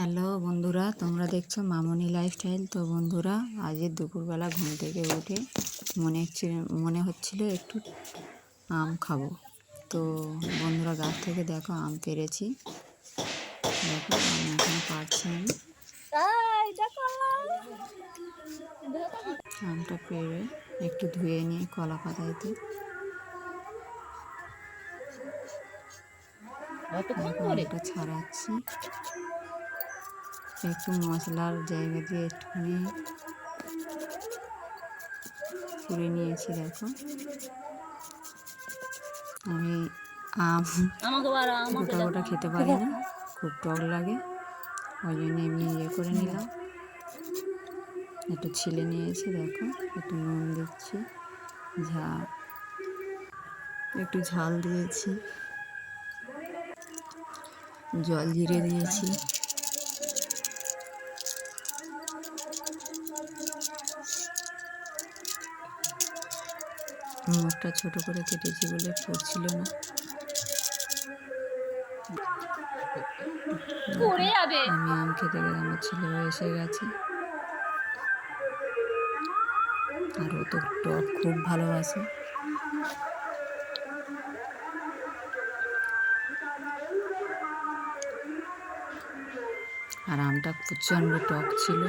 Hello বন্ধুরা, তোমরা দেখছ মামনি লাইফস্টাইল তো বন্ধুরা, আজকে দুপুরবেলা ঘুম থেকে উঠে মনে মনে হচ্ছিল একটু আম খাব। তো বন্ধুরা, গাছ থেকে দেখো আম পেরেছি। দেখো, আমি এখন পারছি আমি। আমটা পেরে একটু ধুয়ে নিয়ে কলা পাতাইতে আমটা ছাড়াচ্ছি। একটু মশলার জায়গা দিয়ে একটুখানি পুড়ে নিয়েছি দেখো। আমি আম গোটা গোটা খেতে পারি না খুব টক লাগে। ওই জন্য এমনি ইয়ে করে নিলাম। একটু ছিলে নিয়েছি দেখো একটু নুন দিচ্ছি ঝাল একটু ঝাল দিয়েছি। জল জিরে দিয়েছি। মুখটা ছোট করে কেটেছি বলে পড়ছিল না। আমি আম খেতে গেলে আমার ছেলেও এসে গেছে। আর ও তো টক খুব ভালোবাসে। আর আমটা প্রচণ্ড টক ছিল।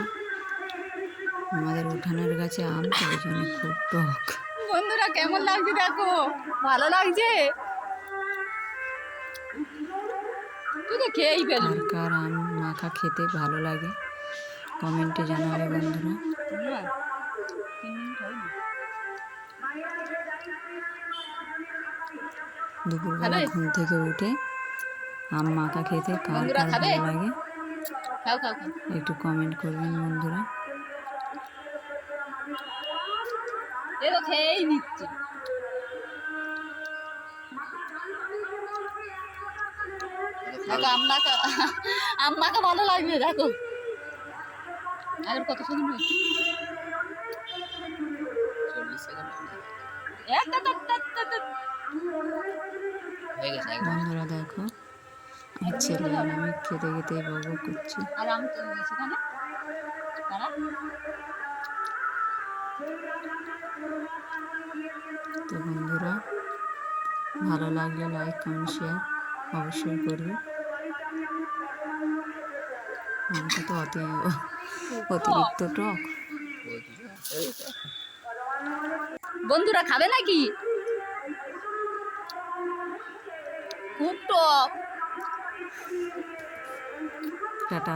আমাদের উঠানের গাছে আম তো ওই জন্য খুব টক। বন্ধুরা কেমন লাগছে দেখো? ভালো লাগছে? তুই তো খেয়েই ফেলবি আর কার আম মাখা খেতে ভালো লাগে? কমেন্টে জানাবে বন্ধুরা। দুপুরবেলা ঘুম থেকে উঠে আম মাখা খেতে কার কার ভালো লাগে? একটু কমেন্ট করবেন বন্ধুরা। এ তো খেয়েই নিচ্ছে। আম্মাকে আম্মাকে ভালো লাগবে দেখো। আগের কত সেকেন্ড হয়েছে বন্ধুরা দেখো আমার ছেলে আর আমি খেতে খেতেই বক করছি। আর আম তো সেখানে তারা তো বন্ধুরা ভালো লাগলে লাইক কমেন্ট শেয়ার অবশ্যই করবে। আমটা তো অতি অতিরিক্ত টক বন্ধুরা খাবে নাকি? খুব টক টাটা।